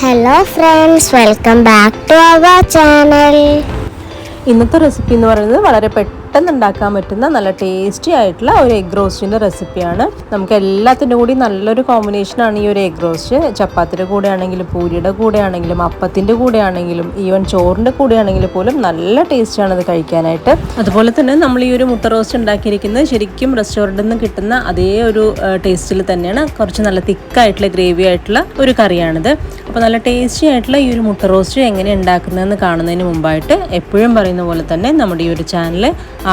Hello friends welcome back to our channel ഇന്നത്തെ recipe എന്ന് പറയുന്നത് വളരെ പെട്ടെന്ന് ഉണ്ടാക്കാൻ പറ്റുന്ന നല്ല ടേസ്റ്റി ആയിട്ടുള്ള ഒരു എഗ് റോസ്റ്റിന്റെ റെസിപ്പിയാണ് നമുക്ക് എല്ലാത്തിന്റെ കൂടി നല്ലൊരു കോമ്പിനേഷനാണ് ഈ ഒരു എഗ് റോസ്റ്റ് ചപ്പാത്തിയുടെ കൂടെ ആണെങ്കിലും പൂരിയുടെ കൂടെ ആണെങ്കിലും അപ്പത്തിന്റെ കൂടെ ആണെങ്കിലും ഈവൻ ചോറിന്റെ കൂടെ ആണെങ്കിൽ പോലും നല്ല ടേസ്റ്റാണ് ഇത് കഴിക്കാനായിട്ട്. അതുപോലെ തന്നെ നമ്മൾ ഈ ഒരു മുട്ട റോസ്റ്റ് ഉണ്ടാക്കിയിരിക്കുന്നത് ശരിക്കും റെസ്റ്റോറന്റിൽ നിന്ന് കിട്ടുന്ന അതേ ഒരു ടേസ്റ്റിൽ തന്നെയാണ്. കുറച്ച് നല്ല തിക്കായിട്ടുള്ള ഗ്രേവി ആയിട്ടുള്ള ഒരു കറിയാണിത്. അപ്പോൾ നല്ല ടേസ്റ്റി ആയിട്ടുള്ള ഈ ഒരു മുട്ട റോസ്റ്റ് എങ്ങനെ ഉണ്ടാക്കുന്നതെന്ന് കാണുന്നതിന് മുമ്പായിട്ട് എപ്പോഴും പറയുന്ന പോലെ തന്നെ നമ്മുടെ ഈ ഒരു ചാനൽ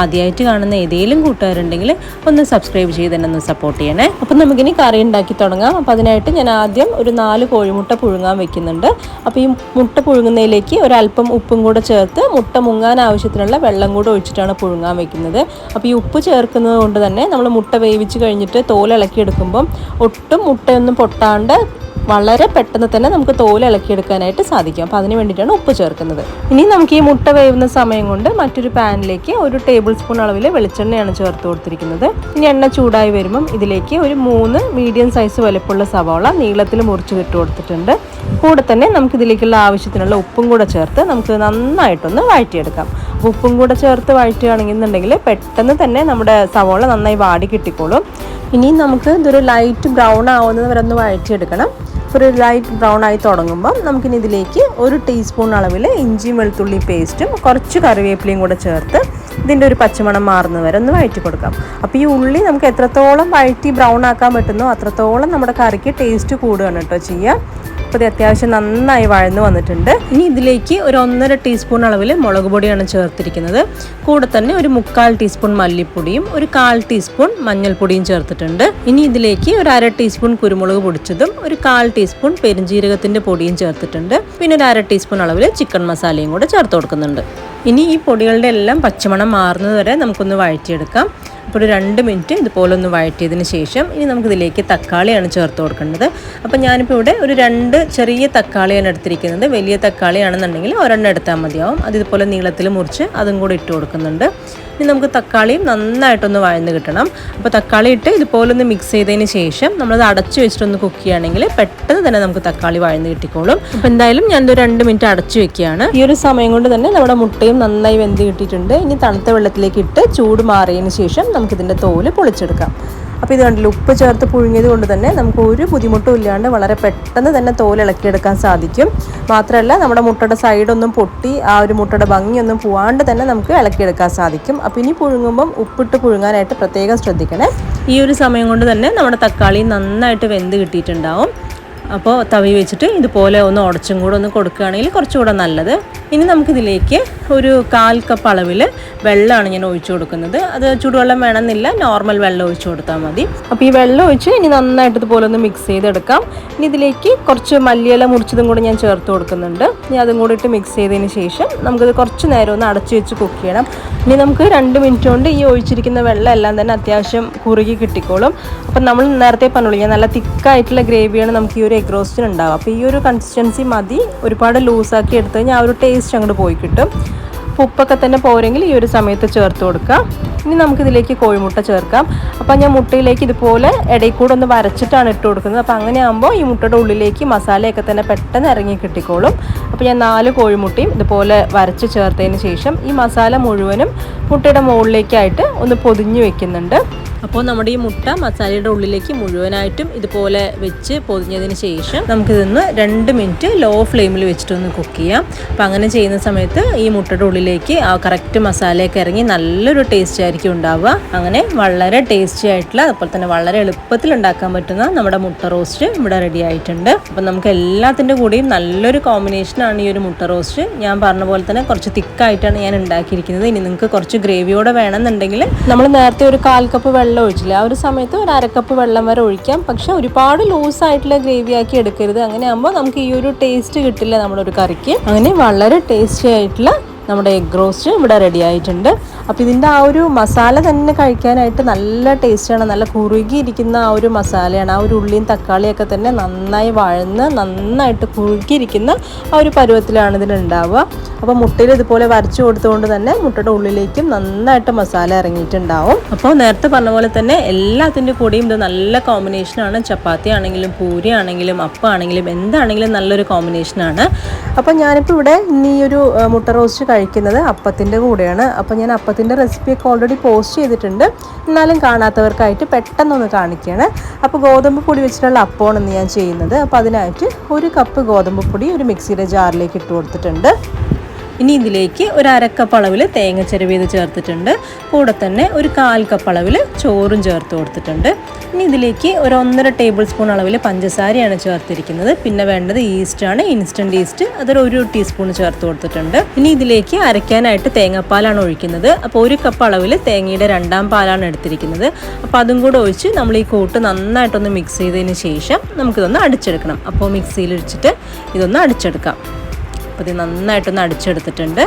ആദ്യമായിട്ട് കാണുന്ന ഏതെങ്കിലും കൂട്ടുകാരുണ്ടെങ്കിൽ ഒന്ന് സബ്സ്ക്രൈബ് ചെയ്ത് തന്നെ ഒന്ന് സപ്പോർട്ട് ചെയ്യണേ. അപ്പം നമുക്കിനി കറി ഉണ്ടാക്കി തുടങ്ങാം. അപ്പോൾ അതിനായിട്ട് ഞാൻ ആദ്യം ഒരു നാല് കോഴിമുട്ട പുഴുങ്ങാൻ വെക്കുന്നുണ്ട്. അപ്പോൾ ഈ മുട്ട പുഴുങ്ങുന്നതിലേക്ക് ഒരല്പം ഉപ്പും കൂടെ ചേർത്ത് മുട്ട മുങ്ങാൻ ആവശ്യത്തിനുള്ള വെള്ളം കൂടെ ഒഴിച്ചിട്ടാണ് പുഴുങ്ങാൻ വെക്കുന്നത്. അപ്പോൾ ഈ ഉപ്പ് ചേർക്കുന്നത് കൊണ്ട് തന്നെ നമ്മൾ മുട്ട വേവിച്ച് കഴിഞ്ഞിട്ട് തോൽ ഇളക്കിയെടുക്കുമ്പം ഒട്ടും മുട്ടയൊന്നും പൊട്ടാണ്ട് വളരെ പെട്ടെന്ന് തന്നെ നമുക്ക് തോൽ ഇളക്കിയെടുക്കാനായിട്ട് സാധിക്കും. അപ്പോൾ അതിന് വേണ്ടിയിട്ടാണ് ഉപ്പ് ചേർക്കുന്നത്. ഇനി നമുക്ക് ഈ മുട്ട വേവുന്ന സമയം കൊണ്ട് മറ്റൊരു പാനിലേക്ക് ഒരു ടേബിൾ സ്പൂൺ അളവിൽ വെളിച്ചെണ്ണയാണ് ചേർത്ത് കൊടുത്തിരിക്കുന്നത്. ഇനി എണ്ണ ചൂടായി വരുമ്പം ഇതിലേക്ക് ഒരു മൂന്ന് മീഡിയം സൈസ് വലുപ്പമുള്ള സവാള നീളത്തിൽ മുറിച്ച് ഇട്ട് കൊടുത്തിട്ടുണ്ട്. കൂടെ തന്നെ നമുക്ക് ഇതിലേക്കുള്ള ആവശ്യത്തിനുള്ള ഉപ്പും കൂടെ ചേർത്ത് നമുക്ക് നന്നായിട്ടൊന്ന് വഴറ്റിയെടുക്കാം. ഉപ്പും കൂടെ ചേർത്ത് വഴറ്റുകയാണെന്നുണ്ടെങ്കിൽ പെട്ടെന്ന് തന്നെ നമ്മുടെ സവാള നന്നായി വാടി കിട്ടിക്കോളും. ഇനി നമുക്ക് ഇതൊരു ലൈറ്റ് ബ്രൗൺ ആവുന്നത് വരെ ഒന്ന് വഴറ്റിയെടുക്കണം. ഒരു ലൈറ്റ് ബ്രൗൺ ആയി തുടങ്ങുമ്പം നമുക്കിനി ഇതിലേക്ക് ഒരു ടീസ്പൂൺ അളവിൽ ഇഞ്ചിയും വെളുത്തുള്ളി പേസ്റ്റും കുറച്ച് കറിവേപ്പിലയും കൂടെ ചേർത്ത് ഇതിന്റെ ഒരു പച്ചമണം മാറുന്ന വരെ ഒന്ന് വഴറ്റി കൊടുക്കാം. അപ്പോൾ ഈ ഉള്ളി നമുക്ക് എത്രത്തോളം വഴറ്റി ബ്രൗൺ ആക്കാൻ പറ്റുന്നോ അത്രത്തോളം നമ്മുടെ കറിക്ക് ടേസ്റ്റ് കൂടുകയാണ് കേട്ടോ ചെയ്യുക. ഇത് അത്യാവശ്യം നന്നായി വഴന്നു വന്നിട്ടുണ്ട്. ഇനി ഇതിലേക്ക് ഒരു ഒന്നര ടീസ്പൂൺ അളവിൽ മുളക് പൊടിയാണ് ചേർത്തിരിക്കുന്നത്. കൂടെ തന്നെ ഒരു മുക്കാൽ ടീസ്പൂൺ മല്ലിപ്പൊടിയും ഒരു കാൽ ടീസ്പൂൺ മഞ്ഞൾപ്പൊടിയും ചേർത്തിട്ടുണ്ട്. ഇനി ഇതിലേക്ക് ഒരു അര ടീസ്പൂൺ കുരുമുളക് പൊടിച്ചതും ഒരു കാൽ ടീസ്പൂൺ പെരുംജീരകത്തിന്റെ പൊടിയും ചേർത്തിട്ടുണ്ട്. പിന്നെ ഒരു അര ടീസ്പൂൺ അളവിൽ ചിക്കൻ മസാലയും കൂടെ ചേർത്ത് കൊടുക്കുന്നുണ്ട്. ഇനി ഈ പൊടികളുടെ എല്ലാം പച്ചമണം മാറുന്നത് വരെ നമുക്കൊന്ന് വഴറ്റിയെടുക്കാം. ഒരു രണ്ട് മിനിറ്റ് ഇതുപോലെ ഒന്ന് വഴറ്റിയതിന് ശേഷം ഇനി നമുക്കിതിലേക്ക് തക്കാളിയാണ് ചേർത്ത് കൊടുക്കേണ്ടത്. അപ്പോൾ ഞാനിപ്പോൾ ഇവിടെ ഒരു രണ്ട് ചെറിയ തക്കാളിയാണ് എടുത്തിരിക്കുന്നത്. വലിയ തക്കാളിയാണെന്നുണ്ടെങ്കിൽ ഒരെണ്ണം എടുത്താൽ മതിയാവും. അത് ഇതുപോലെ നീളത്തിൽ മുറിച്ച് അതും കൂടി ഇട്ട് കൊടുക്കുന്നുണ്ട്. ഇനി നമുക്ക് തക്കാളിയും നന്നായിട്ടൊന്ന് വഴന്ന് കിട്ടണം. അപ്പോൾ തക്കാളി ഇട്ട് ഇതുപോലെ ഒന്ന് മിക്സ് ചെയ്തതിന് ശേഷം നമ്മളത് അടച്ചു വെച്ചിട്ടൊന്ന് കുക്ക് ചെയ്യുകയാണെങ്കിൽ പെട്ടെന്ന് തന്നെ നമുക്ക് തക്കാളി വഴന്ന് കിട്ടിക്കോളും. അപ്പോൾ എന്തായാലും ഞാനൊരു രണ്ട് മിനിറ്റ് അടച്ചു വെക്കുകയാണ്. ഈ ഒരു സമയം കൊണ്ട് തന്നെ നമ്മുടെ മുട്ടയും നന്നായി വെന്ത് കിട്ടിയിട്ടുണ്ട്. ഇനി തണുത്ത വെള്ളത്തിലേക്ക് ഇട്ട് ചൂട് മാറിയതിന് ശേഷം നമുക്കിതിന്റെ തോൽ പൊളിച്ചെടുക്കാം. അപ്പോൾ ഇത് കണ്ടില്ല ഉപ്പ് ചേർത്ത് പുഴുങ്ങിയത് കൊണ്ട് തന്നെ നമുക്ക് ഒരു ബുദ്ധിമുട്ടും ഇല്ലാണ്ട് വളരെ പെട്ടെന്ന് തന്നെ തോൽ ഇളക്കിയെടുക്കാൻ സാധിക്കും. മാത്രമല്ല നമ്മുടെ മുട്ടയുടെ സൈഡൊന്നും പൊട്ടി ആ ഒരു മുട്ടയുടെ ഭംഗിയൊന്നും പോവാണ്ട് തന്നെ നമുക്ക് ഇളക്കിയെടുക്കാൻ സാധിക്കും. അപ്പോൾ ഇനി പുഴുങ്ങുമ്പം ഉപ്പിട്ട് പുഴുങ്ങാനായിട്ട് പ്രത്യേകം ശ്രദ്ധിക്കണേ. ഈ ഒരു സമയം കൊണ്ട് തന്നെ നമ്മുടെ തക്കാളി നന്നായിട്ട് വെന്ത് കിട്ടിയിട്ടുണ്ടാവും. അപ്പോൾ തവി വെച്ചിട്ട് ഇതുപോലെ ഒന്ന് ഉടച്ചും കൂടെ ഒന്ന് കൊടുക്കുകയാണെങ്കിൽ കുറച്ചുകൂടെ നല്ലത്. ഇനി നമുക്കിതിലേക്ക് ഒരു കാൽ കപ്പ് അളവിൽ വെള്ളമാണ് ഞാൻ ഒഴിച്ചു കൊടുക്കുന്നത്. അത് ചൂടുവെള്ളം വേണമെന്നില്ല നോർമൽ വെള്ളം ഒഴിച്ചു കൊടുത്താൽ മതി. അപ്പോൾ ഈ വെള്ളം ഒഴിച്ച് ഇനി നന്നായിട്ട് ഇതുപോലെ ഒന്ന് മിക്സ് ചെയ്തെടുക്കാം. ഇനി ഇതിലേക്ക് കുറച്ച് മല്ലിയില മുറിച്ചതും കൂടെ ഞാൻ ചേർത്ത് കൊടുക്കുന്നുണ്ട്. ഇനി അതും കൂടി ഇട്ട് മിക്സ് ചെയ്തതിന് ശേഷം നമുക്കിത് കുറച്ച് നേരം ഒന്ന് അടച്ചു വെച്ച് കുക്ക് ചെയ്യണം. ഇനി നമുക്ക് രണ്ട് മിനിറ്റ് കൊണ്ട് ഈ ഒഴിച്ചിരിക്കുന്ന വെള്ളം എല്ലാം തന്നെ അത്യാവശ്യം കുറുകി കിട്ടിക്കോളും. അപ്പം നമ്മൾ നേരത്തെ പറഞ്ഞോളൂ ഞാൻ നല്ല തിക്കായിട്ടുള്ള ഗ്രേവിയാണ് നമുക്ക് ഈ ഒരു എഗ് റോസ്റ്റിന് ഉണ്ടാവും അപ്പോൾ ഈ ഒരു കൺസിസ്റ്റൻസി മതി. ഒരുപാട് ലൂസാക്കി എടുത്തു കഴിഞ്ഞാൽ ആ ഒരു ടേസ്റ്റ് അങ്ങോട്ട് പോയി കിട്ടും. ഉപ്പൊക്കെ തന്നെ പോരെങ്കിൽ ഈ ഒരു സമയത്ത് ചേർത്ത് കൊടുക്കാം ഇനി നമുക്കിതിലേക്ക് കോഴിമുട്ട ചേർക്കാം. അപ്പോൾ ഞാൻ മുട്ടയിലേക്ക് ഇതുപോലെ ഇടയിൽ കൂടെ ഒന്ന് വരച്ചിട്ടാണ് ഇട്ട് കൊടുക്കുന്നത്. അപ്പോൾ അങ്ങനെ ആകുമ്പോൾ ഈ മുട്ടയുടെ ഉള്ളിലേക്ക് മസാലയൊക്കെ തന്നെ പെട്ടെന്ന് ഇറങ്ങി കിട്ടിക്കോളും. അപ്പോൾ ഞാൻ നാല് കോഴിമുട്ടയും ഇതുപോലെ വരച്ച് ചേർത്തതിന് ശേഷം ഈ മസാല മുഴുവനും മുട്ടയുടെ മുകളിലേക്കായിട്ട് ഒന്ന് പൊതിഞ്ഞ് വെക്കുന്നുണ്ട്. അപ്പോൾ നമ്മുടെ ഈ മുട്ട മസാലയുടെ ഉള്ളിലേക്ക് മുഴുവനായിട്ടും ഇതുപോലെ വെച്ച് പൊതിഞ്ഞതിന് ശേഷം നമുക്കിതൊന്ന് രണ്ട് മിനിറ്റ് ലോ ഫ്ലെയിമിൽ വെച്ചിട്ടൊന്ന് കുക്ക് ചെയ്യാം. അപ്പം അങ്ങനെ ചെയ്യുന്ന സമയത്ത് ഈ മുട്ടയുടെ ഉള്ളിലേക്ക് ആ കറക്റ്റ് മസാലയൊക്കെ ഇറങ്ങി നല്ലൊരു ടേസ്റ്റ് ആയിരിക്കും ഉണ്ടാവുക. അങ്ങനെ വളരെ ടേസ്റ്റി ആയിട്ടുള്ള അതുപോലെ തന്നെ വളരെ എളുപ്പത്തിൽ ഉണ്ടാക്കാൻ പറ്റുന്ന നമ്മുടെ മുട്ട റോസ്റ്റ് ഇവിടെ റെഡി ആയിട്ടുണ്ട്. അപ്പം നമുക്ക് എല്ലാത്തിന്റെ കൂടെയും നല്ലൊരു കോമ്പിനേഷനാണ് ഈ ഒരു മുട്ട റോസ്റ്റ് ഞാൻ പറഞ്ഞ പോലെ തന്നെ കുറച്ച് തിക്കായിട്ടാണ് ഞാൻ ഉണ്ടാക്കിയിരിക്കുന്നത്. ഇനി നിങ്ങൾക്ക് കുറച്ച് ഗ്രേവിയോടെ വേണമെന്നുണ്ടെങ്കിൽ നമ്മൾ നേരത്തെ ഒരു കാൽ കപ്പ് വെള്ളം ഒഴിച്ചില്ല. ആ ഒരു സമയത്ത് ഒരു അരക്കപ്പ് വെള്ളം വരെ ഒഴിക്കാം. പക്ഷെ ഒരുപാട് ലൂസ് ആയിട്ടുള്ള ഗ്രേവി ആക്കി എടുക്കരുത്. അങ്ങനെ ആകുമ്പോൾ നമുക്ക് ഈ ഒരു ടേസ്റ്റ് കിട്ടില്ല നമ്മുടെ ഒരു കറിക്ക്. അങ്ങനെ വളരെ ടേസ്റ്റി ആയിട്ടുള്ള നമ്മുടെ എഗ് റോസ്റ്റ് ഇവിടെ റെഡി ആയിട്ടുണ്ട്. അപ്പോൾ ഇതിന്റെ ആ ഒരു മസാല തന്നെ കഴിക്കാനായിട്ട് നല്ല ടേസ്റ്റാണ് നല്ല കുറുകിയിരിക്കുന്ന ആ ഒരു മസാലയാണ്. ആ ഒരു ഉള്ളിയും തക്കാളിയൊക്കെ തന്നെ നന്നായി വഴന്ന് നന്നായിട്ട് കുറുകിയിരിക്കുന്ന ആ ഒരു പരുവത്തിലാണ് ഇതിനുണ്ടാവുക അപ്പോൾ മുട്ടയിൽ ഇതുപോലെ വരച്ചു കൊടുത്തുകൊണ്ട് തന്നെ മുട്ടയുടെ ഉള്ളിലേക്കും നന്നായിട്ട് മസാല ഇറങ്ങിയിട്ടുണ്ടാവും. അപ്പോൾ നേരത്തെ പറഞ്ഞ പോലെ തന്നെ എല്ലാത്തിന്റെ കൂടെയും ഇത് നല്ല കോമ്പിനേഷനാണ് ചപ്പാത്തി ആണെങ്കിലും പൂരി ആണെങ്കിലും അപ്പം ആണെങ്കിലും എന്താണെങ്കിലും നല്ലൊരു കോമ്പിനേഷനാണ് അപ്പോൾ ഞാനിപ്പോൾ ഇവിടെ ഇനി ഈ ഒരു മുട്ട റോസ്റ്റ് കഴിക്കുന്നത് അപ്പത്തിന്റെ കൂടെയാണ്. അപ്പോൾ ഞാൻ അപ്പത്തിന്റെ റെസിപ്പിയൊക്കെ ഓൾറെഡി പോസ്റ്റ് ചെയ്തിട്ടുണ്ട്. എന്നാലും കാണാത്തവർക്കായിട്ട് പെട്ടെന്നൊന്ന് കാണിക്കുകയാണ് അപ്പോൾ ഗോതമ്പ് പൊടി വെച്ചിട്ടുള്ള അപ്പമാണ് ഞാൻ ചെയ്യുന്നത്. അപ്പോൾ അതിനായിട്ട് ഒരു കപ്പ് ഗോതമ്പ് പൊടി ഒരു മിക്സിയുടെ ജാറിലേക്ക് ഇട്ട് കൊടുത്തിട്ടുണ്ട്. ഇനി ഇതിലേക്ക് ഒരു അരക്കപ്പ് അളവിൽ തേങ്ങ ചെരുവേത് ചേർത്തിട്ടുണ്ട്. കൂടെ തന്നെ ഒരു കാൽ കപ്പ് അളവിൽ ചോറും ചേർത്ത് കൊടുത്തിട്ടുണ്ട്. ഇനി ഇതിലേക്ക് ഒരു ഒന്നര ടേബിൾ സ്പൂൺ അളവിൽ പഞ്ചസാരയാണ് ചേർത്തിരിക്കുന്നത്. പിന്നെ വേണ്ടത് ഈസ്റ്റാണ് ഇൻസ്റ്റന്റ് ഈസ്റ്റ് അതൊരു ഒരു ടീസ്പൂൺ ചേർത്ത് കൊടുത്തിട്ടുണ്ട്. ഇനി ഇതിലേക്ക് അരയ്ക്കാനായിട്ട് തേങ്ങാപ്പാലാണ് ഒഴിക്കുന്നത്. അപ്പോൾ ഒരു കപ്പ് അളവിൽ തേങ്ങയുടെ രണ്ടാം പാലാണ് എടുത്തിരിക്കുന്നത്. അപ്പോൾ അതും കൂടെ ഒഴിച്ച് നമ്മൾ ഈ കൂട്ട് നന്നായിട്ടൊന്ന് മിക്സ് ചെയ്തതിന് ശേഷം നമുക്കിതൊന്ന് അടിച്ചെടുക്കണം. അപ്പോൾ മിക്സിയിൽ ഒഴിച്ചിട്ട് ഇതൊന്ന് അടിച്ചെടുക്കാം. അപ്പോൾ ഇത് നന്നായിട്ടൊന്ന് അടിച്ചെടുത്തിട്ടുണ്ട്.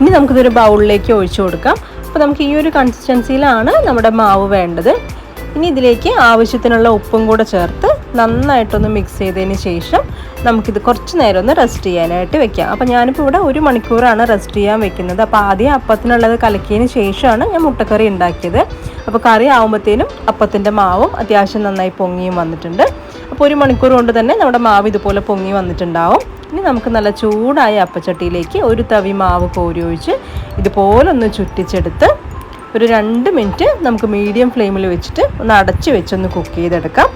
ഇനി നമുക്കിതൊരു ബൗളിലേക്ക് ഒഴിച്ചു കൊടുക്കാം. അപ്പോൾ നമുക്ക് ഈ ഒരു കൺസിസ്റ്റൻസിയിലാണ് നമ്മുടെ മാവ് വേണ്ടത്. ഇനി ഇതിലേക്ക് ആവശ്യത്തിനുള്ള ഉപ്പും കൂടെ ചേർത്ത് നന്നായിട്ടൊന്ന് മിക്സ് ചെയ്തതിന് ശേഷം നമുക്കിത് കുറച്ച് നേരം ഒന്ന് റെസ്റ്റ് ചെയ്യാനായിട്ട് വെക്കാം. അപ്പോൾ ഞാനിപ്പോൾ ഇവിടെ ഒരു മണിക്കൂറാണ് റെസ്റ്റ് ചെയ്യാൻ വെക്കുന്നത്. അപ്പോൾ ആദ്യം അപ്പത്തിനുള്ളത് കലക്കിയതിന് ശേഷമാണ് ഞാൻ മുട്ടക്കറി ഉണ്ടാക്കിയത്. അപ്പോൾ കറി ആകുമ്പോഴത്തേനും അപ്പത്തിന്റെ മാവും അത്യാവശ്യം നന്നായി പൊങ്ങിയും വന്നിട്ടുണ്ട്. അപ്പോൾ ഒരു മണിക്കൂർ കൊണ്ട് തന്നെ നമ്മുടെ മാവ് ഇതുപോലെ പൊങ്ങി വന്നിട്ടുണ്ടാവും. ഇനി നമുക്ക് നല്ല ചൂടായ അപ്പച്ചട്ടിയിലേക്ക് ഒരു തവി മാവ് കോരി ഒഴിച്ച് ഇതുപോലെ ഒന്ന് ചുറ്റിച്ചെടുത്ത് ഒരു രണ്ട് മിനിറ്റ് നമുക്ക് മീഡിയം ഫ്ലെയിമിൽ വെച്ചിട്ട് ഒന്ന് അടച്ച് വെച്ചൊന്ന് കുക്ക് ചെയ്തെടുക്കാം.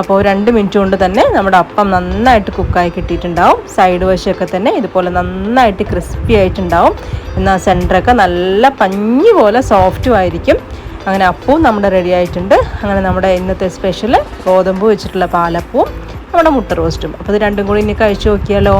അപ്പോൾ രണ്ട് മിനിറ്റ് കൊണ്ട് തന്നെ നമ്മുടെ അപ്പം നന്നായിട്ട് കുക്കായി കിട്ടിയിട്ടുണ്ടാവും. സൈഡ് വശമൊക്കെ തന്നെ ഇതുപോലെ നന്നായിട്ട് ക്രിസ്പി ആയിട്ടുണ്ടാവും. എന്നാൽ സെന്ററൊക്കെ നല്ല പഞ്ഞി പോലെ സോഫ്റ്റും ആയിരിക്കും. അങ്ങനെ അപ്പവും നമ്മുടെ റെഡി ആയിട്ടുണ്ട്. അങ്ങനെ നമ്മുടെ ഇന്നത്തെ സ്പെഷ്യൽ ഗോതമ്പ് വെച്ചിട്ടുള്ള പാലപ്പവും നമ്മുടെ മുട്ട റോസ്റ്റും അപ്പോൾ ഇത് രണ്ടും കൂടി ഇനി കഴിച്ചു നോക്കിയാലോ?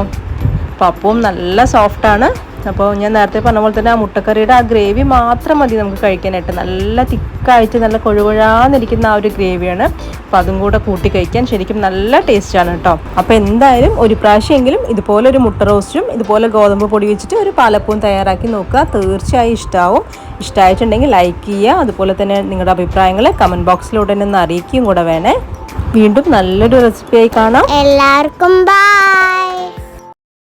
അപ്പോൾ അപ്പവും നല്ല സോഫ്റ്റാണ് അപ്പോൾ ഞാൻ നേരത്തെ പറഞ്ഞ പോലെ തന്നെ ആ മുട്ടക്കറിയുടെ ആ ഗ്രേവി മാത്രം മതി നമുക്ക് കഴിക്കാനായിട്ട്. നല്ല തിക്കായിട്ട് നല്ല കൊഴുകൊഴാന്നിരിക്കുന്ന ആ ഒരു ഗ്രേവിയാണ് അപ്പോൾ അതും കൂടെ കൂട്ടി കഴിക്കാൻ ശരിക്കും നല്ല ടേസ്റ്റാണ് കേട്ടോ അപ്പോൾ എന്തായാലും ഒരു പ്രാവശ്യമെങ്കിലും ഇതുപോലെ ഒരു മുട്ട റോസ്റ്റും ഇതുപോലെ ഗോതമ്പ് പൊടി വെച്ചിട്ട് ഒരു പാലപ്പവും തയ്യാറാക്കി നോക്കുക. തീർച്ചയായും ഇഷ്ടമാവും ഇഷ്ടമായിട്ടുണ്ടെങ്കിൽ ലൈക്ക് ചെയ്യുക. അതുപോലെ തന്നെ നിങ്ങളുടെ അഭിപ്രായങ്ങൾ കമന്റ് ബോക്സിലൂടെ തന്നെ ഒന്ന് അറിയിക്കുകയും കൂടെ വേണേ. വീണ്ടും നല്ലൊരു റെസിപ്പിയായി കാണാം. എല്ലാവർക്കും ബൈ